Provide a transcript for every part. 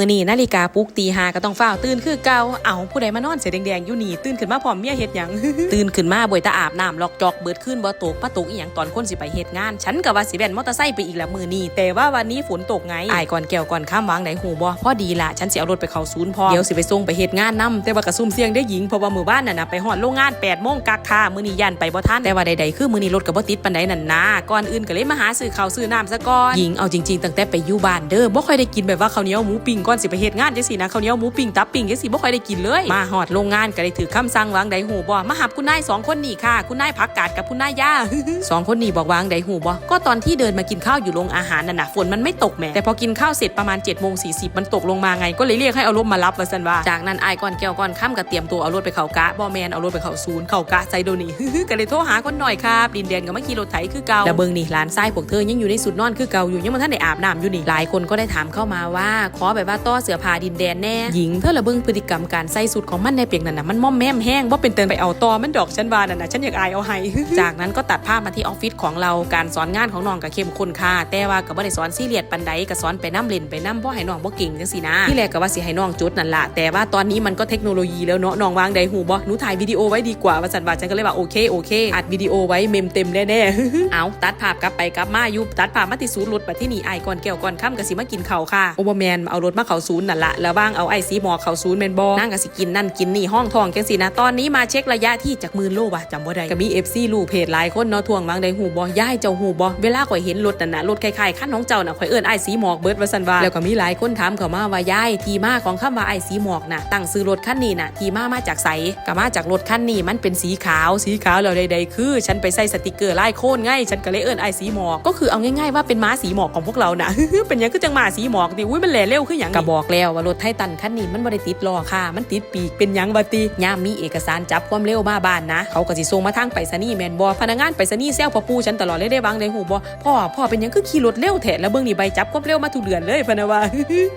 มื้อนี้นาฬิกาปลุกตีห้าก็ต้องฝ้าวตื่นคือเก่าเอาผู้ใดมานอนเสียแดงๆอยู่นี่ตื่นขึ้นมาพร้อมเมียเฮ็ดหยังตื่นขึ้นมาบ่อยตาอาบน้ำลอกจอกเบิดขึ้นบ่ตกปะตกอีหยังตอนคนสิไปเฮ็ดงาน ฉันก็ว่าสิแว่นมอเตอร์ไซค์ไปอีกแล้วมื้อนี้แต่ว่าวันนี้ฝนตกไงอายก่อนแก้วก่อนข้ามวางไหนหูบ่พอดีล่ะฉันสิเอารถไปเข้าศูนย์พอเดี๋ยวสิไปส่งไปเฮ็ดงานนํแต่ว่ากระซุ่มเสียงได้หญิงเพราะว่ามื้อบ้านน่ะนะไปฮอดโรงงาน8โมงกักค่ะมื้อนี้ยันไปบ่ทันแต่ว่าใดๆคือมื้อนี้รถก็บ่ติดปานใดนั่นนะก่อนอื่นก็เลยมาหาซื้อข้าวซื้อน้ำซะก่อนหญิงเอาจริงๆตั้งแต่ไปอยู่บ้านเด้อบ่ค่อยได้กินแบบว่าข้าวเหนียวหมูปิ้งก่อนสิไปเฮ็ดงานจังซี่นะข้าวเหนียวหมูปิ้งตับปิ้งจังซี่บ่ค่อยได้กินเลย มาฮอดโรงงานก็ได้ถือคำสั่งวางใดหูบ่มาหับคุณนายสองคนนี่ค่ะ คุณนายพักกาดกับคุณนายย่าสองคนนี่บอกวางใดหูบ่ก็ตอนที่เดินมากินข้าวอยู่โรงอาหารน่ะนะฝนมันไม่ตกแหมแต่พอกินข้าวเสร็จประมาณ7จ็ดโมงสีมันตกลงมาไงก็เลยเรียกให้เอารถมารับว่าซั่นว่า จากนั้นอายก่อนแก้วก่อนค่ำก็เตรียมตัวเอารถไปเขากะบ่แมนเอารถไปเขาศูนย์เขากะไซโดนี่ก็เลยโทรหาคนหน่อยครับดินแดนก็มาขี่รถไถคือเก่าแต่เบิ่งนี่หลานทรายพวกเธอยังอยู่ในสุดนอนคือเก่าอยู่ยังมันท่านได้อาบน้ำอยู่นี่หลายคนก็ได้ถามเข้ามาว่าขอแบบว่าต้อเสือพาดินแดนแน่หญิงเธอละเบิ่งพฤติกรรมการใส่สุดของมันในเปียงนั่นน่ะมันม่อมแม่มแห้งว่าเป็นเตือนไปเอาตอมันดอกฉันว่านั่นน่ะฉันอยากอายเอาให้จากนั้นก็ตัดภาพมาที่ออฟฟิศของเราการสอนงานของน้องกับเข้มข้นค่ะแต่ว่าก็บ่ได้สอนซีเรียสปันใดก็สอนไปน้ำเล่นไปน้ำเพราะให้น้องบ่เก่งจังซี่นะที่แรกก็ว่าสิให้น้องจุดนั่นละแต่ว่าตอนนี้มันก็เทคโนโลยีแล้วเนาะน้องวางใดหูบ่หนูถ่ายวิดีโอไว้ดีกว่าว่าสันว่าฉันก็เลยว่าโอเคโอเคอัดวิดีโอไว้เมมเต็มแน่ๆเอาตัดภาพกลับไปกลับมาอยู่ตัดภาพมาที่ศูนย์รถบัดที่นี่ไอก่อนแก้วก่อนค่ำก็สิมากินข้าวค่ะโอเบอร์แมนเอารถมาเข้าศูนย์นั่นละแล้วบ้างเอาไอซีหมอเข้าศูนย์แมนบอนั่งก็สิกินนั่นกินนี่ห้องทองจังสินะตอนนี้มาเช็คระยะที่จากมื่นโลว่ะจำบ่ได้ก็มี FC ลูกเพจหลายคนเนาะทวงวางใดหูบ่ย่ายเจ้าหูบ่เวลาข่อยเห็นรถนั่นนะรถคล้ายๆคันของเจ้าน่ะข่อยเอิ้นไอซีหมอกเบิร์ดว่าซั่นวาแล้วก็มีหลายคนถามเข้ามาว่าย่ายที่มาของคำว่าไอซีหมอกน่ะตั้งซื้อรถคันนี้น่ะที่มามาจากไสก็มาจากรถคันนี้มันเป็นสีขาวสีขาวแล้วใดๆคือ ฉันไปใส่สติกเกอร์ไลายโค่นไงฉันก็เลยเอิ้นไอสีหมอกก็คือเอาง่ายๆว่าเป็นม้าสีหมอกของพวกเราน่ะเป็นยังคือจังม้าสีหมอกดิอุ้ยมันแหล่เร็วคือหยังก็บอกแล้วว่ารถไททันคันนี้มันบ่ได้ติดล้อค่ะ มันติดปีกเป็นยังบัติยามมีเอกสารจับความเร็วมาบ้านนะ เขาก็สิส่งมาทางไปรษณีย์แมนบ่พนักงานไปรษณีย์แซวพ่อปูฉันตลอดเลยได้บางได้หูบ่พ่อพ่อเป็นยังคือขี่รถเร็วแท้แล้วเบิ่งนี่ใบจับความเร็วมาทุกเดือนเลยพนว่า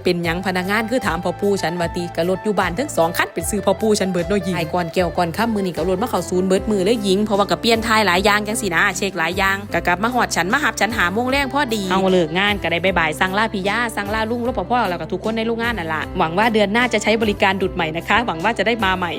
เป็นยังพนักงานคือถามพ่อปูฉันว่าติก็รถอยู่บ้านทั้งสองคันเป็นซื้อพ่อปูฉันเบิดน้อยยิงไอ้ก่อนแก้วก่อนค่ำมื้อนี้ก็รถมาเข้าศูนย์เบิดมือเลยยิงเพราะว่าก็เปลี่ยนทายหลายอย่างจังสินะเช็คหลายอย่างก็กลับมาหอดฉันมาหับฉันหาโมงแรงพอดีเอาเลิกงานก็ได้บายบายสั่งลาพี่ย่าสั่งลาลุงรปภแล้วก็ทุกคนในโรงงานนั่นล่ะหวังว่าเดือนหน้าจะใช้บริการดุดใหม่นะคะ หวังว่าจะได้มาใหม่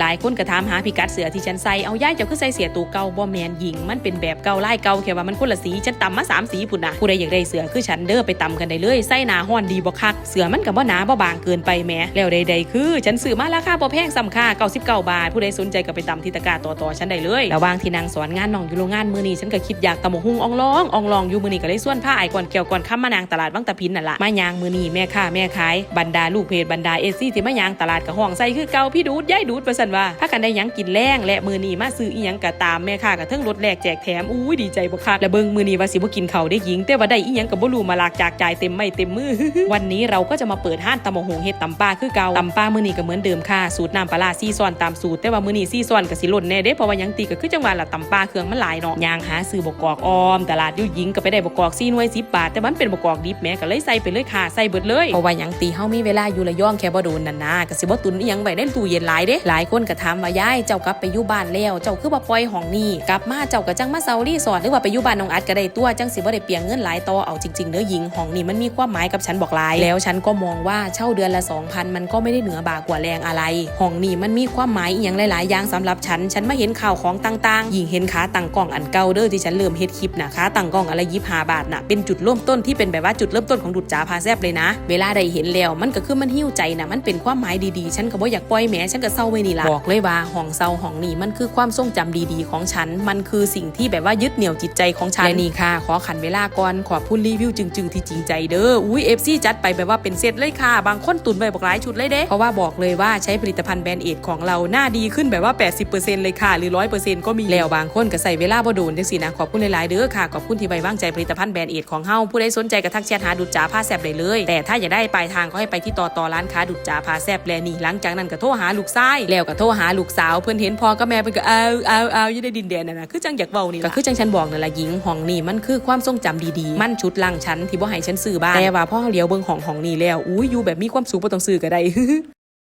หลายคนก็ถามหาพิกัดเสือที่ฉันใส่เอาย่ายเจ้าคือใส่เสียตัวเก่าบ่แมนหญิงมันเป็นแบบเก่าไลายเก่าแค่ว่ามันคนละสีฉันตำมาสามสีพุ่นนะผู้ใดอยากได้เสือคือฉันเด้อไปตำกันได้เลยใส่หนาห้อนดีบ่คักเสือมันก็บ่หนาบ่บางเกินไปแหมแล้วใดๆคือ ฉันซื้อมาราคาบ่แพงซ้ำค่า99 บาท ผู้ใดสนใจก็ไปตำที่ตะกาต่อๆฉันได้เลยระหว่างที่นางสอนงานน้องอยู่โรงงานมือนี้ฉันก็คิดอยากตำบักหุ่งอ่องลองอ่องลองอยู่มือนี้ก็เลยส่วนผ้าไอ้ก่อนเกี่ยวก่อนค้ำมานางตลาดวังตะพินนั่นล่ะมายางมือนี้แม่ค้าแม่ขายบรรดาลูกเพจบรรดาเอซี่ที่มายางตลาดกับห้องใส่คือเก่าพี่ดูดย้ายดูดว่าซั่นว่าถ้ากันได้ยังกินแรงและมือนีมาซื้ออีหยังก็ตามแม่ค้าก็เทิงรถแลกแจกแถมอุ้ยดีใจบ่คักและเบิ่งมือนีว่าสิบ่กินเขาได้หญิงแต่ว่าได้อีหยังก็บ่รู้มาลากจากจ่ายเต็มไม่เต็มมือ วันนี้เราก็จะมาเปิดห้านตำบักหุ่งเฮ็ดตำปลาคือเก่าตำปลามือนีก็เหมือนเดิมค่ะสูตรน้ำปลาซีซอนตามสูตรแต่ว่ามือนีซีซอนก็สิล่นแน่เด้เพราะว่ายังตีก็คือจังหวะละตำปลาเครื่องมันหลายเนาะยางหาซื้อบกกอกออมตลาดอยู่หญิงก็ไปได้บกกอกซี่หน่วย10บาทแต่มันเป็นบกกอกดิบแม่ก็เลยใส่ไปเลยค่ะใส่เบิดเลยเพราะว่าหยังตีเฮามีเวลาอยู่ระยองแค่บ่โดนนั่นนะก็สิบ่ตุนอีหยังไว้ในตู้เย็นหลายเด้หลายคนก็ถามว่ายายเจ้ากลับไปอยู่บ้านแล้ว เจ้าคือบ่ปล่อยห้องนี้กลับมาเจ้าก็จังมาเซารีสอร์ทหรือว่าไปอยู่บ้านน้องอัดก็ได้ตัวจังสิบ่ได้เปลียงเงินหลายต่อเอาจริงๆเด้อหญิงห้องนี้มันมีความหมายกับฉันบอกหลายแล้วฉันก็มองว่าเช่าเดือนละ2,000มันก็ไม่ได้เหนือบากว่าแรงอะไรห้องนี้มันมีความหมายอีหยังหลายๆอย่างสำหรับฉันฉันมาเห็นข่าวของต่างๆยิงเห็นขาตั้งกล้องอันเก่าเด้อที่ฉันเริ่มเฮ็ดคลิปนะขาตั้งกล้องอะไรยิบหาบาทน่ะเป็นจุดเริ่มต้นที่เป็นแบบว่าจุดเริ่มต้นของดุจจ๋าพาแซบเลยนะ เวลาได้เห็นแล้วมันก็คือมันหิ้วใจนะมันเป็นความหมายดีๆ ฉันก็บ่อยากปล่อยแหมฉันก็เศร้าไว้นี่ละบอกเลยว่าห้องเศร้าห้องนี้มันคือความทรงจำดีๆ ของฉัน มันคือสิ่งที่แบบว่ายึดเหนี่ยวจิตใจของฉันและนี่ค่ะ ขอขันเวลาก่อนขอบคุณรีวิวจึงๆที่จริงใจเด้ออุ้ยเอฟซีจัดไปแบบว่าเป็นเซตเลยค่ะ บางคนตุนไปบอกหลายชุดเลยเด้เพราะว่าบอกเลยว่าใช้ผลิตภัณฑ์แบรนด์เอดของเราหน้าดีขึ้นแบบว่า 80%เลยค่ะ หรือ 100%ก็มีแล้วบางคนก็ใส่เวลาบ่โดนจังสินะขอบคุณหลายๆเด้อค่ะขอบคุณที่ไว้วางใจผลิตภัณฑ์แบรนด์เอดของเฮาผู้ใดสนใจก็ทักแชทหาดุจจ๋าผ้าแซบได้เลย แต่ถ้าอยากได้ปลายทางก็ให้ไปที่ต่อต่อร้านค้าดุจจ๋าผ้าแซบแลนี่หลังจากนั้นก็โทรหาลูกชายแล้วก็โทรหาลูกสาวเพิ่นเห็นพ่อกับแม่เพิ่นก็เอาเอาเอาอยู่ในดินแดนนั่นน่ะคือจังอยากเว้านี่ล่ะก็คือจังฉันบอกนั่นล่ะหญิงห้องนี่มันคือความทรงจำดีๆ มันชุดลังฉันที่บ่ให้ฉันซื้อบ้านแต่ว่าพ่อเลี้ยวเบิ่งห้องห้องนี้แล้วอุ้ยอยู่แบบมีความสุขบ่ต้องซื้อก็ได้